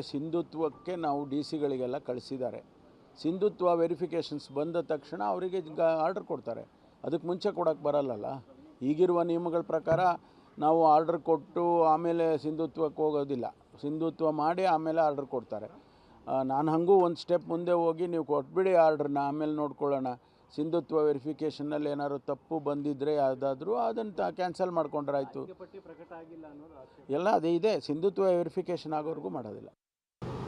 ಸಿಂಧುತ್ವಕ್ಕೆ ನಾವು ಡಿ ಸಿಗಳಿಗೆಲ್ಲ ಕಳಿಸಿದ್ದಾರೆ. ಸಿಂಧುತ್ವ ವೆರಿಫಿಕೇಷನ್ಸ್ ಬಂದ ತಕ್ಷಣ ಅವರಿಗೆ ಆರ್ಡರ್ ಕೊಡ್ತಾರೆ. ಅದಕ್ಕೆ ಮುಂಚೆ ಕೊಡೋಕ್ಕೆ ಬರಲ್ಲಲ್ಲ. ಈಗಿರುವ ನಿಯಮಗಳ ಪ್ರಕಾರ ನಾವು ಆರ್ಡರ್ ಕೊಟ್ಟು ಆಮೇಲೆ ಸಿಂಧುತ್ವಕ್ಕೆ ಹೋಗೋದಿಲ್ಲ. ಸಿಂಧುತ್ವ ಮಾಡಿ ಆಮೇಲೆ ಆರ್ಡರ್ ಕೊಡ್ತಾರೆ. ನಾನು ಹಾಗೂ ಒಂದು ಸ್ಟೆಪ್ ಮುಂದೆ ಹೋಗಿ ನೀವು ಕೊಟ್ಬಿಡಿ ಆರ್ಡ್ರನ್ನ ಆಮೇಲೆ ನೋಡ್ಕೊಳ್ಳೋಣ. ಸಿಂಧುತ್ವ ವೆರಿಫಿಕೇಷನಲ್ಲಿ ಏನಾದ್ರು ತಪ್ಪು ಬಂದಿದ್ದರೆ ಯಾವುದಾದ್ರೂ ಅದನ್ನು ಕ್ಯಾನ್ಸಲ್ ಮಾಡ್ಕೊಂಡ್ರಾಯ್ತು. ಎಲ್ಲ ಅದೇ ಇದೆ. ಸಿಂಧುತ್ವ ವೆರಿಫಿಕೇಷನ್ ಆಗೋವರೆಗೂ ಮಾಡೋದಿಲ್ಲ.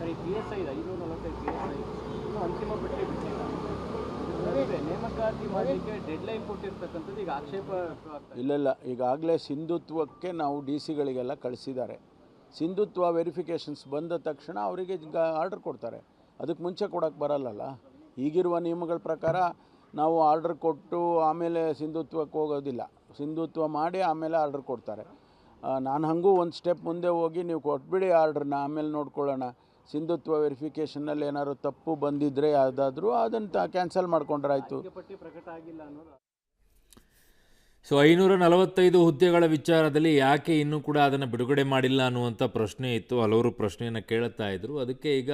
ಸರಿ ಪಿ ಎಸ್ ಐ ಐನೂರ ನಲವತ್ತೈದು ಪಿ ಎಸ್ ಐ ಇನ್ನೂ ಅಂತಿಮ ಪಟ್ಟಿ ಬಿಟ್ಟಿಲ್ಲ. ನೇಮಕಾತಿ ಮಾಡಲಿಕ್ಕೆ ಕೊಟ್ಟಿರ್ತಕ್ಕಂಥದ್ದು ಈಗ ಆಕ್ಷೇಪ ಇಲ್ಲ ಇಲ್ಲ ಈಗಾಗಲೇ ಸಿಂಧುತ್ವಕ್ಕೆ ನಾವು ಡಿ ಸಿಗಳಿಗೆಲ್ಲ ಕಳಿಸಿದ್ದಾರೆ. ಸಿಂಧುತ್ವ ವೆರಿಫಿಕೇಷನ್ಸ್ ಬಂದ ತಕ್ಷಣ ಅವರಿಗೆ ಆರ್ಡರ್ ಕೊಡ್ತಾರೆ. ಅದಕ್ಕೆ ಮುಂಚೆ ಕೊಡೋಕ್ಕೆ ಬರಲ್ಲಲ್ಲ? ಈಗಿರುವ ನಿಯಮಗಳ ಪ್ರಕಾರ ನಾವು ಆರ್ಡರ್ ಕೊಟ್ಟು ಆಮೇಲೆ ಸಿಂಧುತ್ವಕ್ಕೆ ಹೋಗೋದಿಲ್ಲ. ಸಿಂಧುತ್ವ ಮಾಡಿ ಆಮೇಲೆ ಆರ್ಡರ್ ಕೊಡ್ತಾರೆ. ನಾನು ಹಾಗೂ ಒಂದು ಸ್ಟೆಪ್ ಮುಂದೆ ಹೋಗಿ ನೀವು ಕೊಟ್ಬಿಡಿ ಆರ್ಡ್ರನ್ನ ಆಮೇಲೆ ನೋಡ್ಕೊಳ್ಳೋಣ. ಸಿಂಧುತ್ವ ವೆರಿಫಿಕೇಷನ್ನಲ್ಲಿ ಏನಾದ್ರು ತಪ್ಪು ಬಂದಿದ್ರೆ ಯಾವುದಾದ್ರೂ ಅದನ್ನು ಕ್ಯಾನ್ಸಲ್ ಮಾಡ್ಕೊಂಡ್ರಾಯ್ತು. ಪಟ್ಟಿ ಪ್ರಕಟ ಆಗಿಲ್ಲ ಅನ್ನೋದು. ಸೊ ಐನೂರ ನಲವತ್ತೈದು ಹುದ್ದೆಗಳ ವಿಚಾರದಲ್ಲಿ ಯಾಕೆ ಇನ್ನೂ ಕೂಡ ಅದನ್ನು ಬಿಡುಗಡೆ ಮಾಡಿಲ್ಲ ಅನ್ನುವಂಥ ಪ್ರಶ್ನೆ ಇತ್ತು. ಹಲವರು ಪ್ರಶ್ನೆಯನ್ನು ಕೇಳುತ್ತಾ ಇದ್ದರು ಅದಕ್ಕೆ ಈಗ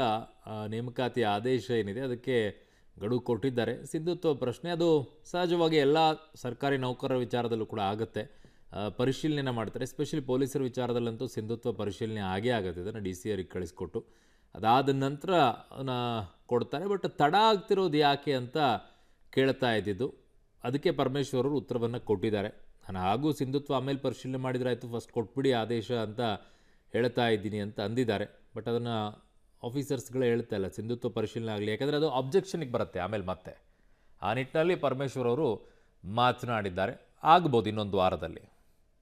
ನೇಮಕಾತಿ ಆದೇಶ ಏನಿದೆ ಅದಕ್ಕೆ ಗಡುವು ಕೊಟ್ಟಿದ್ದಾರೆ. ಸಿಂಧುತ್ವ ಪ್ರಶ್ನೆ ಅದು ಸಹಜವಾಗಿ ಎಲ್ಲ ಸರ್ಕಾರಿ ನೌಕರರ ವಿಚಾರದಲ್ಲೂ ಕೂಡ ಆಗುತ್ತೆ. ಪರಿಶೀಲನೆ ಮಾಡ್ತಾರೆ. ಎಸ್ಪೆಷಲಿ ಪೊಲೀಸರ ವಿಚಾರದಲ್ಲಂತೂ ಸಿಂಧುತ್ವ ಪರಿಶೀಲನೆ ಆಗೇ ಆಗುತ್ತೆ. ಅದನ್ನು ಡಿ ಸಿ ಅವರಿಗೆ ಕಳಿಸ್ಕೊಟ್ಟು. ಅದಾದ ನಂತರ ಕೊಡ್ತಾರೆ ಬಟ್ ತಡ ಆಗ್ತಿರೋದು ಯಾಕೆ ಅಂತ ಕೇಳ್ತಾ ಇದ್ದಿದ್ದು. ಅದಕ್ಕೆ ಪರಮೇಶ್ವರರು ಉತ್ತರವನ್ನು ಕೊಟ್ಟಿದ್ದಾರೆ. ನಾನು ಹಾಗೂ ಸಿಂಧುತ್ವ ಆಮೇಲೆ ಪರಿಶೀಲನೆ ಮಾಡಿದರೆ ಆಯಿತು ಫಸ್ಟ್ ಕೊಟ್ಬಿಡಿ ಆದೇಶ ಅಂತ ಹೇಳ್ತಾ ಇದ್ದೀನಿ ಅಂತ ಅಂದಿದ್ದಾರೆ. ಬಟ್ ಅದನ್ನು ಆಫೀಸರ್ಸ್ಗಳೇ ಹೇಳ್ತಾ ಇಲ್ಲ, ಸಿಂಧುತ್ವ ಪರಿಶೀಲನೆ ಆಗಲಿ, ಯಾಕಂದರೆ ಅದು ಅಬ್ಜೆಕ್ಷನಿಗೆ ಬರುತ್ತೆ ಆಮೇಲೆ ಮತ್ತೆ. ಆ ನಿಟ್ಟಿನಲ್ಲಿ ಪರಮೇಶ್ವರವರು ಮಾತನಾಡಿದ್ದಾರೆ. ಆಗ್ಬೋದು ಇನ್ನೊಂದು ವಾರದಲ್ಲಿ.